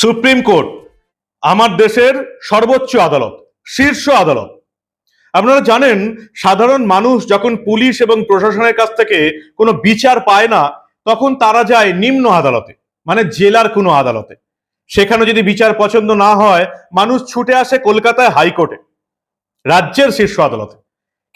Supreme court, আমার দেশের সর্বোচ্চ আদালত, শীর্ষ আদালত। আপনারা জানেন, সাধারণ মানুষ যখন পুলিশ এবং প্রশাসনের কাছ থেকে কোনো বিচার পায় না, তখন তারা যায় নিম্ন আদালতে মানে জেলার কোনো আদালতে। সেখানে যদি বিচার পছন্দ না হয়, মানুষ ছুটে আসে কলকাতায় হাইকোর্টে, রাজ্যের শীর্ষ আদালতে।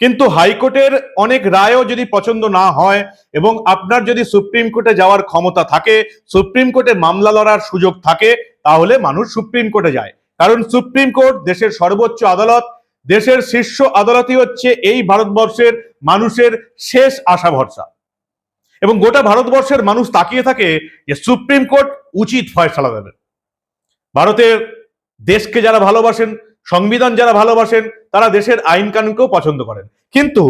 কিন্তু হাইকোর্টের অনেক রায়ও যদি পছন্দ না হয় এবং আপনার যদি সুপ্রিম কোর্টে যাওয়ার ক্ষমতা থাকে, সুপ্রিম কোর্টে মামলা লড়ার সুযোগ থাকে তাহলে মানুষ সুপ্রিম কোর্টে যায়। কারণ সুপ্রিম কোর্ট দেশের সর্বোচ্চ আদালত, দেশের শীর্ষ আদালতই হচ্ছে এই ভারতবর্ষের মানুষের শেষ আশা ভরসা। এবং গোটা ভারতবর্ষের মানুষ তাকিয়ে থাকে যে সুপ্রিম কোর্ট উচিত ফয়সালা দেবে। ভারতের দেশকে যারা ভালোবাসেন, সংবিধান যারা ভালোবাসেন, তারা দেশের আইন কানুনকেও পছন্দ করেন। কিন্তু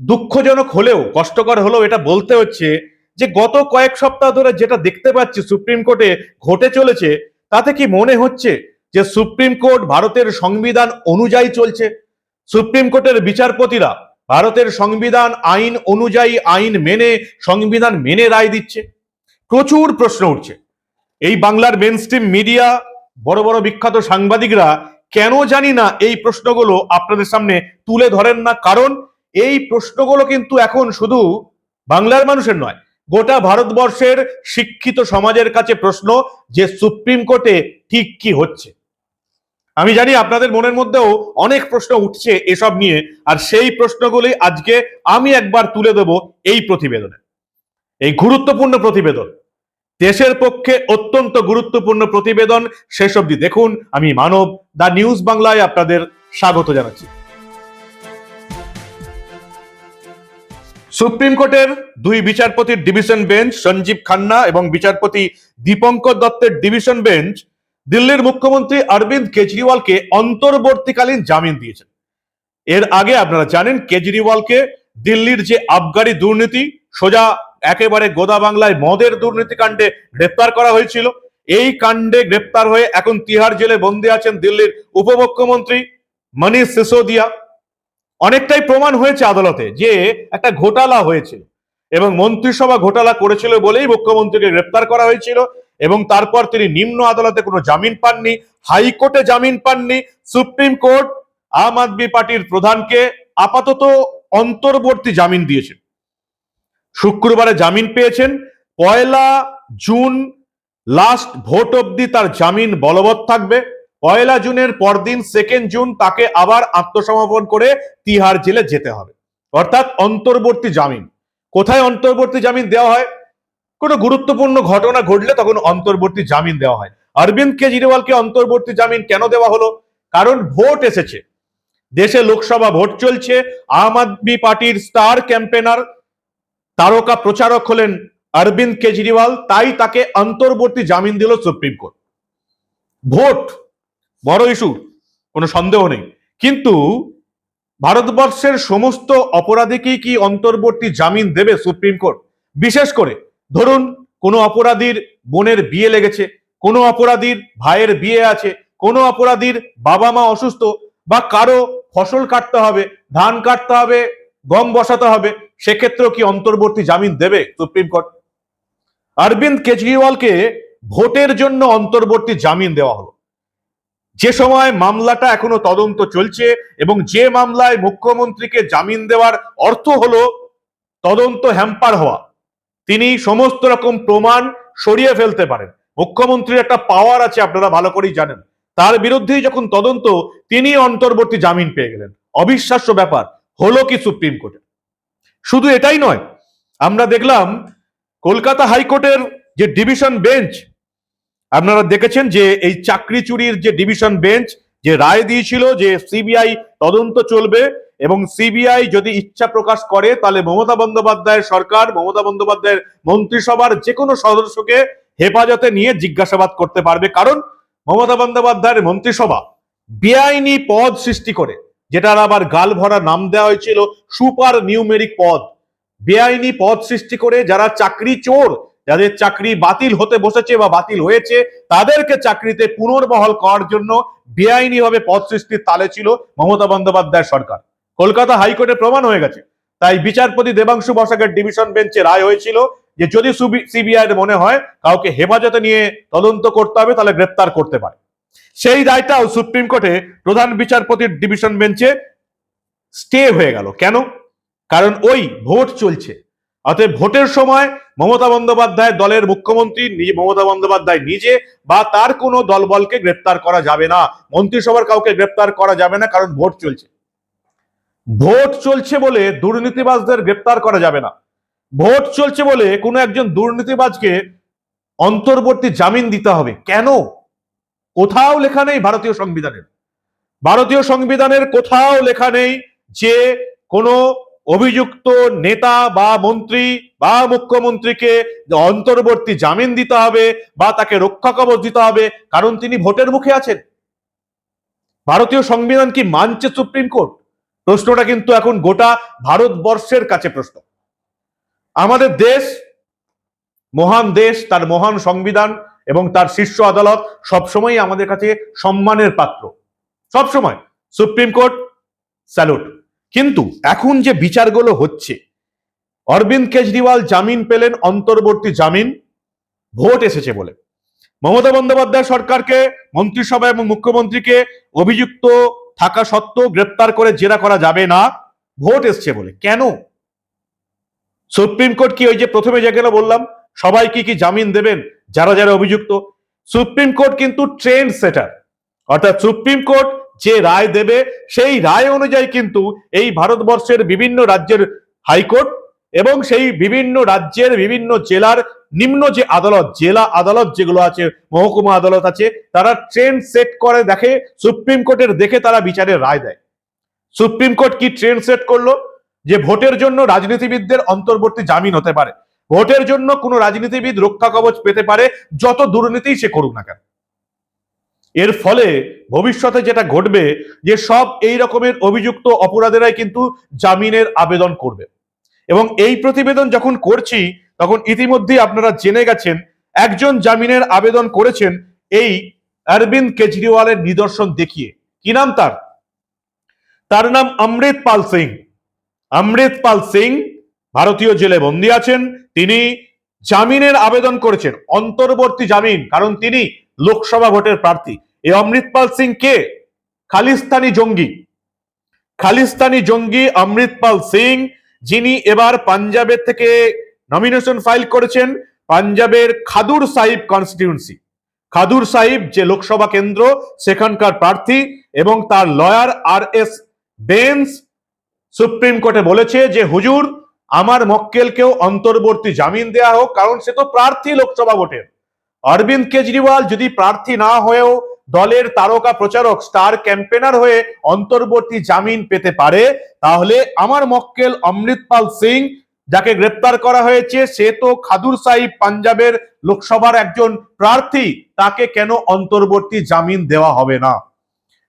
দুঃখজনক হলেও, কষ্টকর হলেও এটা বলতে হচ্ছে যে গত কয়েক সপ্তাহ ধরে যেটা দেখতে পাচ্ছি সুপ্রিম কোর্টে ঘটে চলেছে, তাতে কি মনে হচ্ছে যে সুপ্রিম কোর্ট ভারতের সংবিধান অনুযায়ী চলছে? সুপ্রিম কোর্টের বিচারপতিরা ভারতের সংবিধান আইন অনুযায়ী আইন মেনে সংবিধান মেনে রায় দিচ্ছে? প্রচুর প্রশ্ন উঠছে। এই বাংলার মেন মিডিয়া বড় বড় বিখ্যাত সাংবাদিকরা কেন জানি না এই প্রশ্নগুলো আপনাদের সামনে তুলে ধরেন না, কারণ এই প্রশ্নগুলো কিন্তু এখন শুধু বাংলার মানুষের নয় গোটা ভারতবর্ষের শিক্ষিত সমাজের কাছে প্রশ্ন যে সুপ্রিম কোর্টে ঠিক কি হচ্ছে? আমি জানি আপনাদের মনের মধ্যেও অনেক প্রশ্ন উঠছে এসব নিয়ে, আর সেই প্রশ্নগুলি আজকে আমি একবার তুলে দেব এই প্রতিবেদনে। এই গুরুত্বপূর্ণ প্রতিবেদন। দেশের পক্ষে অত্যন্ত গুরুত্বপূর্ণ প্রতিবেদন শেষ অবধি দেখুন। আমি মানব দা নিউজ বাংলায় আপনাদের স্বাগত জানাচ্ছি। সুপ্রিম কোর্টের দুই বিচারপতির ডিভিশন বেঞ্চ, সঞ্জীব খান্না এবং বিচারপতি দীপঙ্কর দত্তের ডিভিশন বেঞ্চ, দিল্লির মুখ্যমন্ত্রী অরবিন্দ কেজরিওয়ালকে অন্তর্বর্তীকালীন জামিন দিয়েছেন। এর আগে আপনারা জানেন কেজরিওয়ালকে দিল্লির যে আবগারি দুর্নীতি, সোজা একেবারে গোদা বাংলায় মদের দুর্নীতি কাণ্ডে গ্রেপ্তার করা হয়েছিল। এই কাণ্ডে গ্রেপ্তার হয়ে এখন তিহার জেলে বন্দী আছেন দিল্লির উপমুখ্যমন্ত্রী মনীষ সিসোদিয়া। অনেকটাই প্রমাণ হয়েছে আদালতে যে একটা ঘোটালা হয়েছিল এবং মন্ত্রিসভা ঘোটালা করেছিল বলেই মুখ্যমন্ত্রীকে গ্রেপ্তার করা হয়েছিল এবং তারপর তিনি নিম্ন আদালতে কোনো জামিন পাননি, হাইকোর্টে জামিন পাননি, সুপ্রিম কোর্ট, আম আদমি পার্টির প্রধানকে আপাতত অন্তর্বর্তী জামিন দিয়েছেন। শুক্রবারে জামিন পেয়েছেন, পয়লা জুন লাস্ট ভোট অবধি তার জামিন বলবৎ থাকবে। পয়লা জুনের পরদিন সেকেন্ড জুন তাকে আবার আত্মসমর্পণ করে তিহার জেলে যেতে হবে। অর্থাৎ অন্তর্বর্তী জামিন। কোথায় অন্তর্বর্তী জামিন দেওয়া হয়? কোনো গুরুত্বপূর্ণ ঘটনা ঘটলে তখন অন্তর্বর্তী জামিন দেওয়া হয়। অরবিন্দ কেজরিওয়ালকে অন্তর্বর্তী জামিন কেন দেওয়া হলো? কারণ ভোট এসেছে। দেশে লোকসভা ভোট চলছে। আম আদমি পার্টির স্টার ক্যাম্পেনার তারকা প্রচারক হলেন অরবিন্দ কেজরিওয়াল। তাই তাকে অন্তর্বর্তী জামিন দিল সুপ্রিম কোর্ট। ভোট বড় ইস্যু কোনো সন্দেহ নেই। কিন্তু ভারতবর্ষের সমস্ত অপরাধীকেই কি অন্তর্বর্তী জামিন দেবে সুপ্রিম কোর্ট? বিশেষ করে, ধরুন কোনো অপরাধীর বোনের বিয়ে লেগেছে, কোনো অপরাধীর ভাইয়ের বিয়ে আছে, কোনো অপরাধীর বাবা মা অসুস্থ বা কারও ফসল কাটতে হবে, ধান কাটতে হবে, গম বসাতে হবে, সেক্ষেত্রেও কি অন্তর্বর্তী জামিন দেবে সুপ্রিম কোর্ট? অরবিন্দ কেজরিওয়ালকে ভোটের জন্য অন্তর্বর্তী জামিন দেওয়া হলো। যে সময় মামলাটা এখনও তদন্ত চলছে এবং যে মামলায় মুখ্যমন্ত্রীকে জামিন দেওয়ার অর্থ হলো তদন্ত হ্যাম্পার হওয়া, তিনি সমস্ত রকম প্রমাণ সরিয়ে ফেলতে পারেন। মুখ্যমন্ত্রীর একটা পাওয়ার আছে, আপনারা ভালো করেই জানেন। তার বিরুদ্ধেই যখন তদন্ত, তিনি অন্তর্বর্তী জামিন পেয়ে গেলেন। অবিশ্বাস্য ব্যাপার, হলো কি সুপ্রিম কোর্টে। শুধু এটাই নয়, আমরা দেখলাম কলকাতা হাইকোর্টের যে ডিভিশন বেঞ্চ আপনারা দেখেছেন যে এই চাকরি চুরির যে ডিভিশন বেঞ্চ যে রায় দিয়েছিল যে সিবিআই তদন্ত চলবে এবং সিবিআই যদি ইচ্ছা প্রকাশ করে, তাহলে মমতা বন্দ্যোপাধ্যায়ের সরকার, মমতা বন্দ্যোপাধ্যায়ের মন্ত্রিসভার যে কোনো সদস্যকে হেফাজতে নিয়ে জিজ্ঞাসাবাদ করতে পারবে। কারণ মমতা বন্দ্যোপাধ্যায়ের মন্ত্রিসভা বেআইনি পদ সৃষ্টি করে, যেটার আবার গাল ভরা নাম দেওয়া হয়েছিল, সুপার নিউমেরিক পদ। বেআইনি পদ সৃষ্টি করে যারা চাকরি চোর যাদের চাকরি বাতিল হতে বসেছে বা বাতিল হয়েছে, তাদেরকে চাকরিতে পুনর্বহাল করার জন্য বেআইনিভাবে পদ সৃষ্টির তালে ছিল মমতা বন্দ্যোপাধ্যায় সরকার। কলকাতা হাইকোর্টে প্রমাণ হয়ে গেছে। তাই বিচারপতি দেবাংশু বসাকের ডিভিশন বেঞ্চে রায় হয়েছিল যে যদি সিবিআই এর মনে হয় কাউকে হেফাজতে নিয়ে তদন্ত করতে হবে, তাহলে গ্রেপ্তার করতে পারে। সেই রায়টাও সুপ্রিম কোর্টে প্রধান বিচারপতির ডিভিশন বেঞ্চে স্টে হয়ে গেল। কেন? কারণ ওই ভোট চলছে। অতএব ভোটের সময় মমতা বন্দ্যোপাধ্যায় দলের মুখ্যমন্ত্রী মমতা বন্দ্যোপাধ্যায় নিজে বা তার কোনো দলবলকে গ্রেপ্তার করা যাবে না। মন্ত্রিসভার কাউকে গ্রেপ্তার করা যাবে না, কারণ ভোট চলছে। ভোট চলছে বলে দুর্নীতিবাজদের গ্রেপ্তার করা যাবে না। ভোট চলছে বলে কোনো একজন দুর্নীতিবাজকে অন্তর্বর্তী জামিন দিতে হবে। কেন? কোথাও লেখা নেই ভারতীয় সংবিধানের। ভারতীয় সংবিধানের কোথাও লেখা নেই যে কোনো অভিযুক্ত নেতা বা মন্ত্রী বা মুখ্যমন্ত্রীকে অন্তর্বর্তী জামিন দিতে হবে বা তাকে রক্ষা কবচ দিতে হবে, কারণ তিনি ভোটের মুখে আছেন। ভারতীয় সংবিধান কি মানছে সুপ্রিম কোর্ট? প্রশ্নটা কিন্তু এখন গোটা ভারতবর্ষের কাছে প্রশ্ন। আমাদের দেশ, মহান দেশ, তার মহান সংবিধান এবং তার শীর্ষ আদালত সবসময় আমাদের কাছে সম্মানের পাত্র। সবসময়। Supreme Court, salute. কিন্তু এখন যে বিচারগুলো হচ্ছে, অরবিন্দ কেজরিওয়াল জামিন পেলেন অন্তর্বর্তী জামিন, ভোট এসেছে বলে। মমতা বন্দ্যোপাধ্যায় সরকারকে, মন্ত্রিসভা এবং মুখ্যমন্ত্রীকে অভিযুক্ত থাকা সত্ত্বেও গ্রেপ্তার করে জেরা করা যাবে না, ভোট এসছে বলে। কেন? সুপ্রিম কোর্ট কি ওই যে প্রথমে যেগুলো বললাম, সবাই কি কি জামিন দেবেন, যারা যারা অভিযুক্ত? সুপ্রিম কোর্ট কিন্তু ট্রেন্ড সেটার। অর্থাৎ সুপ্রিম কোর্ট যে রায় দেবে, সেই রায় অনুযায়ী কিন্তু এই ভারতবর্ষের বিভিন্ন রাজ্যের হাইকোর্ট এবং সেই বিভিন্ন রাজ্যের বিভিন্ন জেলার নিম্ন যে আদালত, জেলা আদালত যেগুলো আছে, মহকুমা আদালত আছে, তারা ট্রেন সেট করে দেখে, সুপ্রিম কোর্টের দেখে তারা বিচারের রায় দেয়। সুপ্রিম কোর্ট কি ট্রেন সেট করল? যে ভোটের জন্য রাজনীতিবিদদের অন্তর্বর্তী জামিন হতে পারে। ভোটের জন্য কোনো রাজনীতিবিদ রক্ষা কবচ পেতে পারে, যত দুর্নীতি সে করুক না কেন। এর ফলে ভবিষ্যতে যেটা ঘটবে যে সব এই রকমের অভিযুক্ত অপরাধেরাই কিন্তু জামিনের আবেদন করবে। এবং এই প্রতিবেদন যখন করছি, তখন ইতিমধ্যেই আপনারা জেনে গেছেন, একজন জামিনের আবেদন করেছেন এই অরবিন্দ কেজরিওয়ালের নিদর্শন দেখিয়ে। কি নাম তার? তার নাম অমৃত পাল সিং। অমৃত পাল সিং ভারতীয় জেলে বন্দী আছেন। তিনি জামিনের আবেদন করেছেন, অন্তর্বর্তী জামিন, কারণ তিনি লোকসভা ভোটের প্রার্থী। এই অমৃতপাল সিং কে? খালিস্তানি জঙ্গি। খালিস্তানি জঙ্গি অমৃতপাল সিং, যিনি এবার পাঞ্জাবের থেকে নমিনেশন ফাইল করেছেন পাঞ্জাবের খাদুর সাহিব কনস্টিটিউন্সি খাদুর সাহিব যে লোকসভা কেন্দ্র, সেখানকার প্রার্থী এবং তার lawyer R S Bains Supreme কোর্টে বলেছে যে, হুজুর, আমার মক্কেলকেও অন্তর্বর্তী জামিন দেয়া হোক, কারণ সে তো প্রার্থী লোকসভা ভোটের। অরবিন্দ কেজরিওয়াল যদি প্রার্থী না হয়েও দলের তারকা প্রচারক, স্টার ক্যাম্পেনার হয়ে অন্তর্বর্তী জামিন পেতে পারে, তাহলে আমার মক্কেল অমৃতপাল সিং, যাকে গ্রেপ্তার করা হয়েছে, সে তো খাদুর সাহিব পাঞ্জাবের লোকসভার একজন প্রার্থী, তাকে কেন অন্তর্বর্তী জামিন দেওয়া হবে না?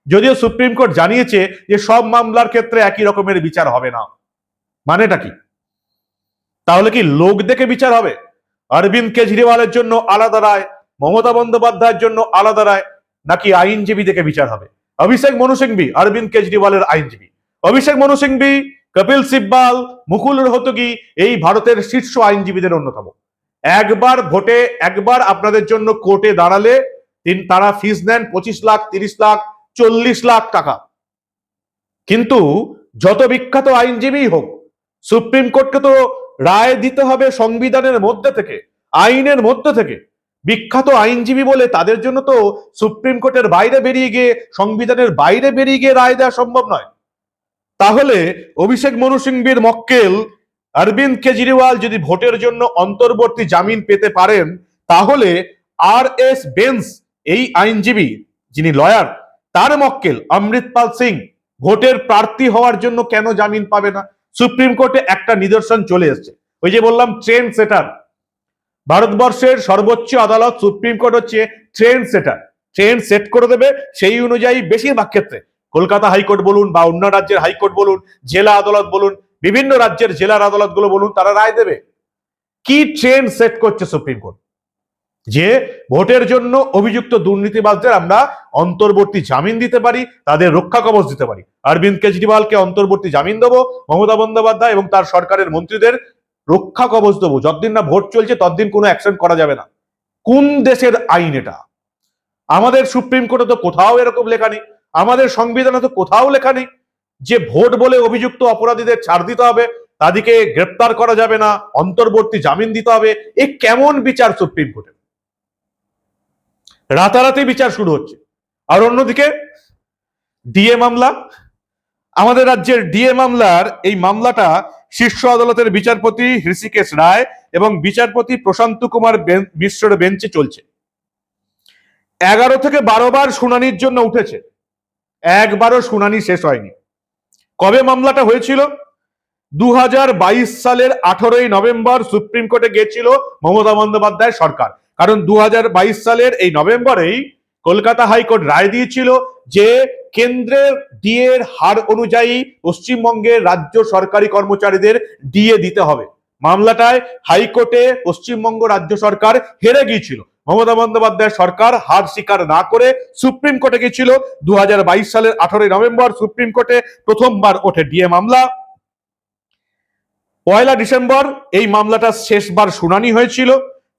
যদিও সুপ্রিম কোর্ট জানিয়েছে যে সব মামলার ক্ষেত্রে একই রকমের বিচার হবে না। মানেটা কি? তাহলে কি লোক দেখে বিচার হবে? অরবিন্দ কেজরিওয়ালের জন্য আলাদা রায়, মমতা বন্দ্যোপাধ্যায়ের জন্য আলাদা রায়, নাকি আইনজীবী দেখে বিচার হবে? অভিষেক মনু সিংভি, অরবিন্দ কেজরিওয়ালের আইনজীবী। অভিষেক মনু সিংভি, কপিল সিব্বাল, মুকুল রোহতগি, এই ভারতের শীর্ষ আইনজীবীদের অন্যতম। একবার ভোটে, একবার আপনাদের জন্য কোর্টে দাঁড়ালে তারা ফিস নেন পঁচিশ লাখ, তিরিশ লাখ, চল্লিশ লাখ টাকা। কিন্তু যত বিখ্যাত আইনজীবী হোক, সুপ্রিম কোর্টকে তো রায় দিতে হবে সংবিধানের মধ্যে থেকে, আইনের মধ্যে থেকে। বিখ্যাত আইনজীবী বলে তাদের জন্য তো সুপ্রিম কোর্টের বাইরে বেরিয়ে গিয়ে, সংবিধানের বাইরে বেরিয়ে গিয়ে রায় দেওয়া সম্ভব নয়। তাহলে অভিষেক মনু সিংভির মক্কেল, অরবিন্দ কেজরিওয়াল যদি ভোটের জন্য অন্তর্বর্তী জামিন পেতে পারেন, তাহলে আর এস বেন্স, এই আইনজীবী যিনি লয়ার, তার মক্কেল অমৃতপাল সিং, ভোটের প্রার্থী হওয়ার জন্য কেন জামিন পাবে না? সুপ্রিম কোর্টে একটা নিদর্শন চলে এসেছে। ওই যে বললাম, ট্রেন সেটার। ভারতবর্ষের সর্বোচ্চ আদালত, সুপ্রিম কোর্ট হচ্ছে ট্রেন সেটার। ট্রেন সেট করে দেবে সেই অনুযায়ী বেশিরভাগ ক্ষেত্রে। কলকাতা হাইকোর্ট বলুন বা অন্য রাজ্যের হাইকোর্ট বলুন, জেলা আদালত বলুন, বিভিন্ন রাজ্যের জেলার আদালতগুলো বলুন, তারা রায় দেবে। কি ট্রেন সেট করছে সুপ্রিম কোর্ট? যে ভোটের জন্য অভিযুক্ত দুর্নীতিবাজদের আমরা অন্তর্বর্তী জামিন দিতে পারি, তাদের রক্ষা কবচ দিতে পারি। অরবিন্দ কেজরিওয়ালকে অন্তর্বর্তী জামিন দেবো, মমতা বন্দ্যোপাধ্যায় এবং তার সরকারের মন্ত্রীদের রক্ষা কবচ দেবো। যতদিন না ভোট চলছে, ততদিন কোনো অ্যাকশন করা যাবে না। কোন দেশের আইন এটা? আমাদের সুপ্রিম কোর্টে তো কোথাও এরকম লেখা নেই। আমাদের সংবিধানে তো কোথাও লেখা নেই যে ভোট বলে অভিযুক্ত অপরাধীদের ছাড় দিতে হবে, তাদেরকে গ্রেপ্তার করা যাবে না, অন্তর্বর্তী জামিন দিতে হবে। এ কেমন বিচার সুপ্রিম কোর্টে? রাতারাতি বিচার শুরু হচ্ছে। আর অন্যদিকে ডিএ মামলা, আমাদের রাজ্যের ডিএ মামলার এই মামলাটা শীর্ষ আদালতের বিচারপতি হৃষিকেশ রায় এবং বিচারপতি প্রশান্ত কুমার মিশ্রের বেঞ্চে চলছে। এগারো থেকে বারো বার শুনানির জন্য উঠেছে। একবারও শুনানি শেষ হয়নি। কবে মামলাটা হয়েছিল? দু হাজার বাইশ সালের আঠারোই নভেম্বর সুপ্রিম কোর্টে গিয়েছিল মমতা বন্দ্যোপাধ্যায় সরকার। কারণ দু হাজার বাইশ সালের এই নভেম্বরেই কলকাতা হাইকোর্ট রায় দিয়েছিল যে কেন্দ্রের ডিএর হার অনুযায়ী পশ্চিমবঙ্গের রাজ্য সরকারি কর্মচারীদের ডিএ দিতে হবে। মামলাটায় হাইকোর্টে পশ্চিমবঙ্গ রাজ্য সরকার হেরে গিয়েছিল। মমতা বন্দ্যোপাধ্যায় সরকার হার স্বীকার না করে সুপ্রিম কোর্টে গিয়েছিল। দু হাজার বাইশ সালের আঠারোই নভেম্বর সুপ্রিম কোর্টে প্রথমবার ওঠে ডিএ মামলা। পয়লা ডিসেম্বর এই মামলাটা শেষবার শুনানি হয়েছিল।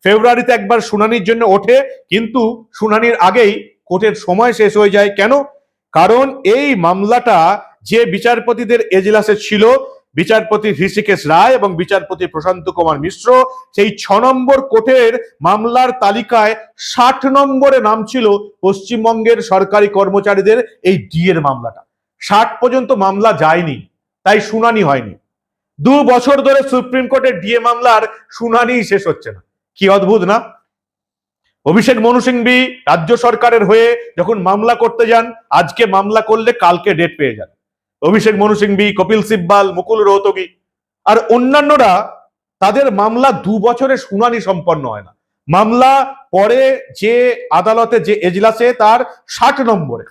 ফেব্রুয়ারিতে একবার শুনানির জন্য ওঠে, কিন্তু শুনানির আগেই কোর্টের সময় শেষ হয়ে যায়। কেন? কারণ এই মামলাটা যে বিচারপতিদের এজলাসে ছিল, বিচারপতি হৃষিকেশ রায় এবং বিচারপতি প্রশান্ত কুমার মিশ্র, সেই ছ নম্বর কোর্টের মামলার তালিকায় ষাট নম্বরে নাম ছিল পশ্চিমবঙ্গের সরকারি কর্মচারীদের এই ডিএর মামলাটা। ষাট পর্যন্ত মামলা যায়নি, তাই শুনানি হয়নি। দু বছর ধরে সুপ্রিম কোর্টের ডিএ মামলার শুনানি শেষ হচ্ছে না। কি অদ্ভুত, না? অভিষেক মনু সিংভি রাজ্য সরকারের হয়ে যখন মামলা করতে যান, আজকে মামলা করলে কালকে ডেট পেয়ে যান। অভিষেক মনু সিংভি, কপিল সিব্বাল, মুকুল রোহতগি আর অন্যান্যরা, তাদের মামলা দু বছরে শুনানি সম্পন্ন হয় না। মামলা পরে যে আদালতে যে এজলাসে তার ষাট নম্বরে।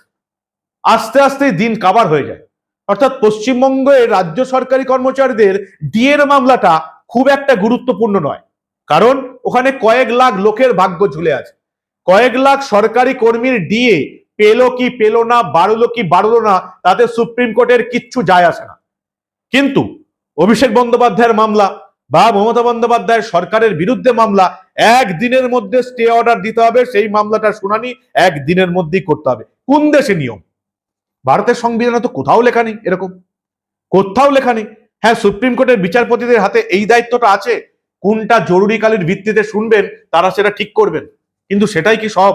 আস্তে আস্তে দিন কাবার হয়ে যায়। অর্থাৎ পশ্চিমবঙ্গের রাজ্য সরকারি কর্মচারীদের ডিএর মামলাটা খুব একটা গুরুত্বপূর্ণ নয়। কারণ ওখানে কয়েক লাখ লোকের ভাগ্য ঝুলে আছে। কয়েক লাখ সরকারি কর্মীর ডিএ, পেল কি পেল না বাড়লো কি বাড়লো না, তাতে সুপ্রিম কোর্টের কিচ্ছু যায় আসে না। কিন্তু অভিষেক বন্দ্যোপাধ্যায়ের মামলা বা মমতা বন্দ্যোপাধ্যায়ের সরকারের বিরুদ্ধে মামলা একদিনের মধ্যে স্টে অর্ডার দিতে হবে, সেই মামলাটার শুনানি একদিনের মধ্যেই করতে হবে। কোন দেশে নিয়ম? ভারতের সংবিধানে তো কোথাও লেখা নেই এরকম। কোথাও লেখা নেই। হ্যাঁ সুপ্রিম কোর্টের বিচারপতিদের হাতে এই দায়িত্বটা আছে কোনটা জরুরিকালীন ভিত্তিতে শুনবেন, তারা সেটা ঠিক করবেন। কিন্তু সেটাই কি সব?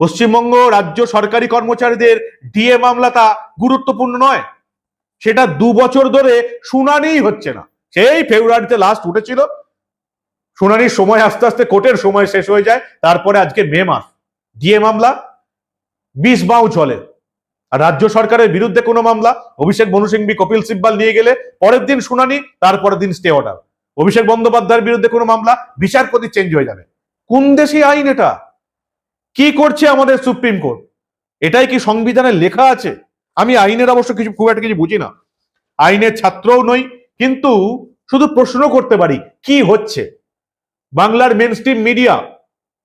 পশ্চিমবঙ্গ রাজ্য সরকারি কর্মচারীদের ডিএ মামলাটা গুরুত্বপূর্ণ নয়। সেটা দু বছর ধরে শুনানিই হচ্ছে না। সেই ফেব্রুয়ারিতে লাস্ট উঠেছিল। শুনানির সময় আস্তে আস্তে কোর্টের সময় শেষ হয়ে যায়। তারপরে আজকে মে মাস। ডিএ মামলা, বিষ বাউ চলে আর রাজ্য সরকারের বিরুদ্ধে কোনো মামলা? অভিষেক মনু কপিল সিব্বাল নিয়ে গেলে পরের দিন শুনানি, তারপরের দিন স্টে অর্ডার অভিষেক বন্দ্যোপাধ্যায়ের বিরুদ্ধে কোনো মামলা বিচারপতি চেঞ্জ হয়ে যাবে। কোন দেশি আইন এটা? কি করছে আমাদের সুপ্রিম কোর্ট? এটাই কি সংবিধানে লেখা আছে? আমি আইনের অবশ্য কিছু, খুব একটা কিছু বুঝি না। আইনের ছাত্রও নই, কিন্তু শুধু প্রশ্ন করতে পারি, কি হচ্ছে? বাংলার মেন মিডিয়া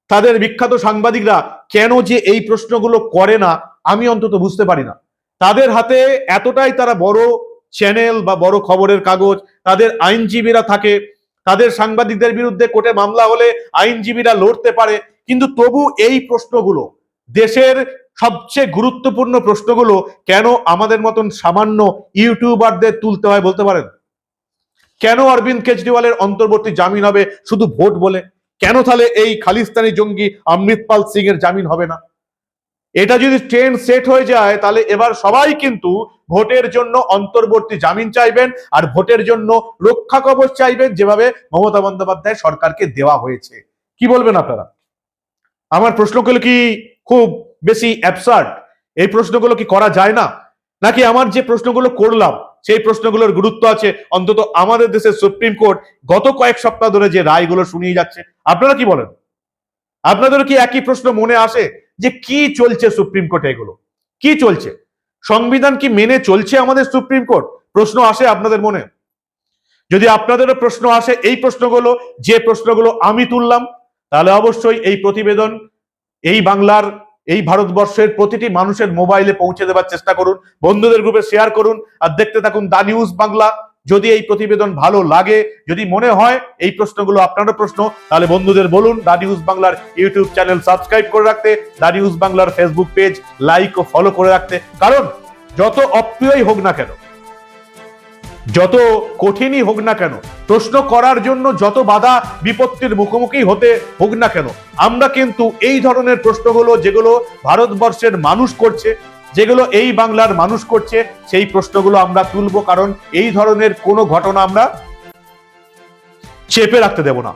তাদের বিখ্যাত সাংবাদিকরা কেন যে এই প্রশ্নগুলো করে না, আমি অন্তত বুঝতে পারি না। তাদের হাতে এতটাই তারা বড় চ্যানেল বা বড় খবরের কাগজ, তাদের আইনজীবীরা থাকে, তাদের সাংবাদিকদের বিরুদ্ধে কোর্টে মামলা হলে আইনজীবীরা লড়তে পারে। কিন্তু তবু এই প্রশ্নগুলো, দেশের সবচেয়ে গুরুত্বপূর্ণ প্রশ্নগুলো কেন আমাদের মতন সামান্য ইউটিউবারদের তুলতে হয় বলতে পারেন? কেন অরবিন্দ কেজরিওয়ালের অন্তর্বর্তী জামিন হবে শুধু ভোট বলে? কেন তাহলে এই খালিস্তানি জঙ্গি অমৃতপাল সিং এর জামিন হবে না? এটা যদি ট্রেন সেট হয়ে যায়, তাহলে এবার সবাই কিন্তু ভোটের জন্য অন্তর্বর্তী জামিন চাইবেন আর ভোটের জন্য রক্ষা কবচ চাইবেন, যেভাবে মমতা বন্দ্যোপাধ্যায় সরকারকে দেওয়া হয়েছে। কি বলবেন আপনারা? আমার প্রশ্নগুলো কি খুব বেশি অ্যাবসার্ড এই প্রশ্নগুলো কি করা যায় না? নাকি আমার যে প্রশ্নগুলো করলাম, সেই প্রশ্নগুলোর গুরুত্ব আছে অন্তত আমাদের দেশের সুপ্রিম কোর্ট গত কয়েক সপ্তাহ ধরে যে রায়গুলো শুনিয়ে যাচ্ছে। আপনারা কি বলেন? আপনাদের কি একই প্রশ্ন মনে আসে? যে কি চলছে সুপ্রিম কোর্টে এগুলো? কি চলছে? সংবিধান কি মেনে চলছে আমাদের সুপ্রিম কোর্ট? প্রশ্ন আসে আপনাদের মনে? যদি আপনাদেরও প্রশ্ন আসে এই প্রশ্নগুলো, যে প্রশ্নগুলো আমি তুললাম, তাহলে অবশ্যই এই প্রতিবেদন, এই বাংলার, এই ভারতবর্ষের প্রতিটি মানুষের মোবাইলে পৌঁছে দেওয়ার চেষ্টা করুন, বন্ধুদের গ্রুপে শেয়ার করুন, আর দেখতে থাকুন দা নিউজ বাংলা যদি এই প্রতিবেদন ভালো লাগে, যদি মনে হয় এই প্রশ্নগুলো আপনারও প্রশ্ন, তাহলে বন্ধুদের বলুন দা নিউজ বাংলার ইউটিউব চ্যানেল সাবস্ক্রাইব করে রাখতে দা নিউজ বাংলার ফেসবুক পেজ লাইক ও ফলো করে রাখতে। কারণ যত অপ্রিয়ই হোক না কেন, যত কঠিনই হোক না কেন, প্রশ্ন করার জন্য যত বাধা বিপত্তির মুখোমুখি হতে হোক না কেন, আমরা কিন্তু এই ধরনের প্রশ্নগুলো, যেগুলো ভারতবর্ষের মানুষ করছে যেগুলো এই বাংলার মানুষ করছে, সেই প্রশ্নগুলো আমরা তুলব, কারণ এই ধরনের কোনো ঘটনা আমরা চেপে রাখতে দেব না।